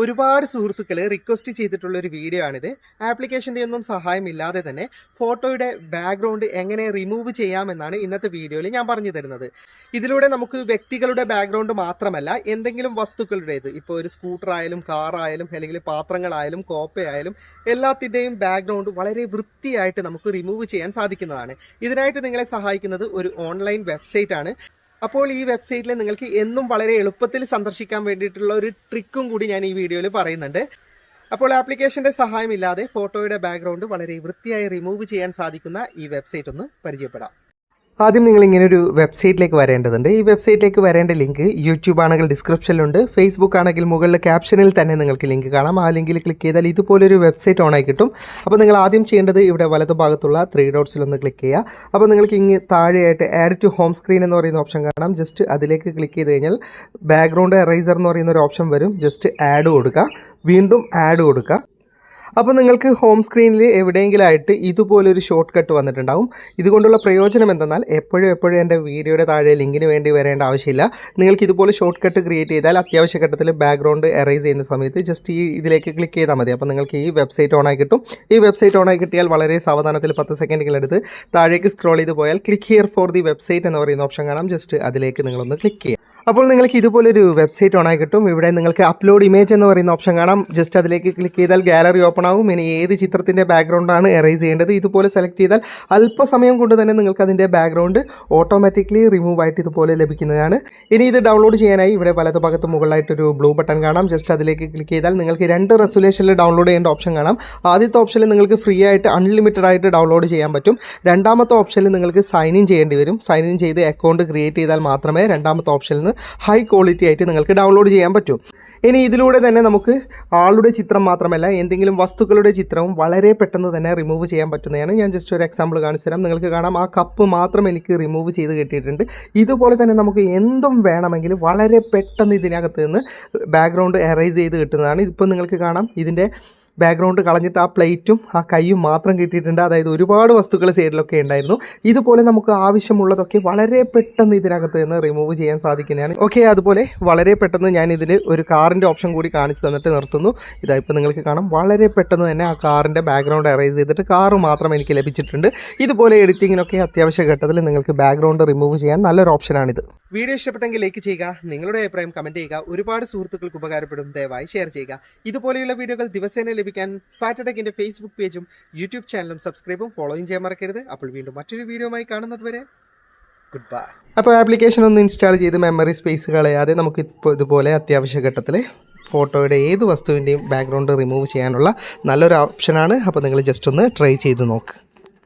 ഒരുപാട് സുഹൃത്തുക്കൾ റിക്വസ്റ്റ് ചെയ്തിട്ടുള്ള ഒരു വീഡിയോ ആണിത്. ആപ്ലിക്കേഷന്റെ ഒന്നും സഹായമില്ലാതെ തന്നെ ഫോട്ടോയുടെ ബാക്ക്ഗ്രൗണ്ട് എങ്ങനെ റിമൂവ് ചെയ്യാമെന്നാണ് ഇന്നത്തെ വീഡിയോയിൽ ഞാൻ പറഞ്ഞു തരുന്നത്. ഇതിലൂടെ നമുക്ക് വ്യക്തികളുടെ ബാക്ക്ഗ്രൗണ്ട് മാത്രമല്ല എന്തെങ്കിലും വസ്തുക്കളുടേത്. ഇപ്പോൾ ഒരു സ്കൂട്ടർ ആയാലും കാറായാലും അല്ലെങ്കിൽ പാത്രങ്ങളായാലും കോപ്പയായാലും എല്ലാത്തിന്റെയും ബാക്ക്ഗ്രൗണ്ട് വളരെ വൃത്തിയായിട്ട് നമുക്ക് റിമൂവ് ചെയ്യാൻ സാധിക്കുന്നതാണ്. ഇതിനായിട്ട് നിങ്ങളെ സഹായിക്കുന്നത് ഒരു ഓൺലൈൻ വെബ്സൈറ്റ് ആണ്. അപ്പോൾ ഈ വെബ്സൈറ്റിൽ നിങ്ങൾക്ക് എന്നും വളരെ എളുപ്പത്തിൽ സന്ദർശിക്കാൻ വേണ്ടിയിട്ടുള്ള ഒരു ട്രിക്കും കൂടി ഞാൻ ഈ വീഡിയോയിൽ പറയുന്നുണ്ട്. അപ്പോൾ ആപ്ലിക്കേഷന്റെ സഹായമില്ലാതെ ഫോട്ടോയുടെ ബാക്ക്ഗ്രൗണ്ട് വളരെ വൃത്തിയായി റിമൂവ് ചെയ്യാൻ സാധിക്കുന്ന ഈ വെബ്സൈറ്റ് ഒന്ന് പരിചയപ്പെടാം. ആദ്യം നിങ്ങൾ ഇങ്ങനെ ഒരു വെബ്സൈറ്റിലേക്ക് വരേണ്ടതുണ്ട്. ഈ വെബ്സൈറ്റിലേക്ക് വരേണ്ട ലിങ്ക് യൂട്യൂബ് ആണെങ്കിൽ ഡിസ്ക്രിപ്ഷനിലുണ്ട്. ഫേസ്ബുക്ക് ആണെങ്കിൽ മുകളിലെ ക്യാപ്ഷനിൽ തന്നെ നിങ്ങൾക്ക് ലിങ്ക് കാണാം. ആ ലിങ്കിൽ ക്ലിക്ക് ചെയ്താൽ ഇതുപോലൊരു വെബ്സൈറ്റ് ഓൺ ആയി കിട്ടും. അപ്പോൾ നിങ്ങൾ ആദ്യം ചെയ്യേണ്ടത് ഇവിടെ വലതുഭാഗത്തുള്ള ത്രീ ഡോട്ട്സിലൊന്ന് ക്ലിക്ക് ചെയ്യുക. അപ്പോൾ നിങ്ങൾക്ക് ഇങ്ങ് താഴെയായിട്ട് ആഡ് ടു ഹോം സ്ക്രീൻ എന്ന് പറയുന്ന ഓപ്ഷൻ കാണാം. ജസ്റ്റ് അതിലേക്ക് ക്ലിക്ക് ചെയ്ത് കഴിഞ്ഞാൽ ബാക്ക്ഗ്രൗണ്ട് എറൈസർ എന്ന് പറയുന്ന ഒരു ഓപ്ഷൻ വരും. ജസ്റ്റ് ആഡ് കൊടുക്കുക. വീണ്ടും ആഡ് കൊടുക്കുക. അപ്പോൾ നിങ്ങൾക്ക് ഹോം സ്ക്രീനിൽ എവിടെയെങ്കിലായിട്ട് ഇതുപോലൊരു ഷോർട്ട് കട്ട് വന്നിട്ടുണ്ടാവും. ഇതുകൊണ്ടുള്ള പ്രയോജനം എന്തെന്നാൽ എപ്പോഴും എപ്പോഴും എന്റെ വീഡിയോയുടെ താഴെ ലിങ്കിന് വേണ്ടി വരേണ്ട ആവശ്യമില്ല. നിങ്ങൾക്ക് ഇതുപോലെ ഷോർട്ട് കട്ട് ക്രിയേറ്റ് ചെയ്താൽ അത്യാവശ്യ ഘട്ടത്തിൽ ബാക്ക്ഗ്രൗണ്ട് എറൈസ് ചെയ്യുന്ന സമയത്ത് ജസ്റ്റ് ഈ ഇതിലേക്ക് ക്ലിക്ക് ചെയ്താൽ മതി. അപ്പോൾ നിങ്ങൾക്ക് ഈ വെബ്സൈറ്റ് ഓൺ ആയി കിട്ടും. ഈ വെബ്സൈറ്റ് ഓൺ ആയി കിട്ടിയാൽ വളരെ സാവധാനത്തിൽ പത്ത് സെക്കൻഡുകളെടുത്ത് താഴേക്ക് സ്ക്രോൾ ചെയ്ത് പോയാൽ click here for the website എന്ന് പറയുന്ന ഓപ്ഷൻ കാണാം. ജസ്റ്റ് അതിലേക്ക് നിങ്ങളൊന്ന് ക്ലിക്ക് ചെയ്യുക അപ്പോൾ നിങ്ങൾക്ക് ഇതുപോലൊരു വെബ്സൈറ്റ് ഓൺ ആയി കിട്ടും. ഇവിടെ നിങ്ങൾക്ക് അപ്ലോഡ് ഇമേജ് എന്ന് പറയുന്ന ഓപ്ഷൻ കാണാം. ജസ്റ്റ് അതിലേക്ക് ക്ലിക്ക് ചെയ്താൽ ഗാലറി ഓപ്പൺ ആവും. ഇനി ഏത് ചിത്രത്തിന്റെ ബാക്ക്ഗ്രൗണ്ടാണ് എറേസ് ചെയ്യേണ്ടത് ഇതുപോലെ സെലക്ട് ചെയ്താൽ അല്പസമയം കൊണ്ട് തന്നെ നിങ്ങൾക്ക് അതിന്റെ ബാക്ക്ഗ്രൗണ്ട് ഓട്ടോമാറ്റിക്കലി റിമൂവ് ആയിട്ട് ഇതുപോലെ ലഭിക്കുന്നതാണ്. ഇനി ഇത് ഡൗൺലോഡ് ചെയ്യാനായി ഇവിടെ വലത് ഭാഗത്ത് മുകളിലായിട്ടൊരു ബ്ലൂ ബട്ടൺ കാണാം. ജസ്റ്റ് അതിലേക്ക് ക്ലിക്ക് ചെയ്താൽ നിങ്ങൾക്ക് രണ്ട് റെസൊല്യൂഷനിൽ ഡൗൺലോഡ് ചെയ്യേണ്ട ഓപ്ഷൻ കാണാം. ആദ്യത്തെ ഓപ്ഷനിൽ നിങ്ങൾക്ക് ഫ്രീ ആയിട്ട് അൺലിമിറ്റഡ് ആയിട്ട് ഡൗൺലോഡ് ചെയ്യാൻ പറ്റും. രണ്ടാമത്തെ ഓപ്ഷനിൽ നിങ്ങൾക്ക് സൈൻ ഇൻ ചെയ്യേണ്ടി വരും. സൈൻ ഇൻ ചെയ്ത് അക്കൗണ്ട് ക്രിയേറ്റ് ചെയ്താൽ മാത്രമേ രണ്ടാമത്തെ ഓപ്ഷനിൽ ഹൈ ക്വാളിറ്റി ആയിട്ട് നിങ്ങൾക്ക് ഡൗൺലോഡ് ചെയ്യാൻ പറ്റും. ഇനി ഇതിലൂടെ തന്നെ നമുക്ക് ആളുടെ ചിത്രം മാത്രമല്ല എന്തെങ്കിലും വസ്തുക്കളുടെ ചിത്രവും വളരെ പെട്ടെന്ന് തന്നെ റിമൂവ് ചെയ്യാൻ പറ്റുന്നതാണ്. ഞാൻ ജസ്റ്റ് ഒരു എക്സാമ്പിൾ കാണിച്ചു തരാം. നിങ്ങൾക്ക് കാണാം ആ കപ്പ് മാത്രം എനിക്ക് റിമൂവ് ചെയ്ത് കിട്ടിയിട്ടുണ്ട്. ഇതുപോലെ തന്നെ നമുക്ക് എന്തും വേണമെങ്കിലും വളരെ പെട്ടെന്ന് ഇതിനകത്ത് നിന്ന് ബാക്ക്ഗ്രൗണ്ട് എറേസ് ചെയ്ത് കിട്ടുന്നതാണ്. ഇതിപ്പോൾ നിങ്ങൾക്ക് കാണാം ഇതിന്റെ ബാക്ക്ഗ്രൗണ്ട് കളഞ്ഞിട്ട് ആ പ്ലേറ്റും ആ കൈയും മാത്രം കിട്ടിയിട്ടുണ്ട്. അതായത് ഒരുപാട് വസ്തുക്കൾ സൈഡിലൊക്കെ ഉണ്ടായിരുന്നു. ഇതുപോലെ നമുക്ക് ആവശ്യമുള്ളതൊക്കെ വളരെ പെട്ടെന്ന് ഇതിനകത്ത് നിന്ന് റിമൂവ് ചെയ്യാൻ സാധിക്കുന്നതാണ്. ഓക്കെ അതുപോലെ വളരെ പെട്ടെന്ന് ഞാൻ ഇതിൽ ഒരു കാറിന്റെ ഓപ്ഷൻ കൂടി കാണിച്ചു തന്നിട്ട് നിർത്തുന്നു. ഇതാ ഇപ്പോൾ നിങ്ങൾക്ക് കാണാം. വളരെ പെട്ടെന്ന് തന്നെ ആ കാറിന്റെ ബാക്ക്ഗ്രൗണ്ട് അറേഞ്ച് ചെയ്തിട്ട് കാറ് മാത്രം എനിക്ക് ലഭിച്ചിട്ടുണ്ട്. ഇതുപോലെ എഡിറ്റിങ്ങിനൊക്കെ അത്യാവശ്യ ഘട്ടത്തിൽ നിങ്ങൾക്ക് ബാക്ക്ഗ്രൗണ്ട് റിമൂവ് ചെയ്യാൻ നല്ലൊരു ഓപ്ഷനാണിത് വീഡിയോ ഇഷ്ടപ്പെട്ടെങ്കിൽ ലൈക്ക് ചെയ്യുക. നിങ്ങളുടെ അഭിപ്രായം കമന്റ് ചെയ്യുക. ഒരുപാട് സുഹൃത്തുക്കൾക്ക് ഉപകാരപ്പെടും. ദയവായി ഷെയർ ചെയ്യുക. ഇതുപോലെയുള്ള വീഡിയോകൾ ദിവസേന ലഭിക്കാൻ ഫാറ്റ് ടെക്കിന്റെ ഫേസ്ബുക്ക് പേജും യൂട്യൂബ് ചാനലും സബ്സ്ക്രൈബും ഫോളോയും ചെയ്യാൻ മറക്കരുത്. അപ്പോൾ വീണ്ടും മറ്റൊരു വീഡിയോയുമായി കാണുന്നത് വരെ ഗുഡ് ബൈ. അപ്പോൾ ആപ്ലിക്കേഷൻ ഒന്ന് ഇൻസ്റ്റാൾ ചെയ്ത് മെമ്മറി സ്പേസ് കളയാതെ നമുക്ക് ഇപ്പോൾ ഇതുപോലെ അത്യാവശ്യ ഘട്ടത്തിൽ ഫോട്ടോയുടെ ഏത് വസ്തുവിന്റെയും ബാക്ക്ഗ്രൗണ്ട് റിമൂവ് ചെയ്യാനുള്ള നല്ലൊരു ഓപ്ഷനാണ് അപ്പോൾ നിങ്ങൾ ജസ്റ്റ് ഒന്ന് ട്രൈ ചെയ്ത് നോക്ക്.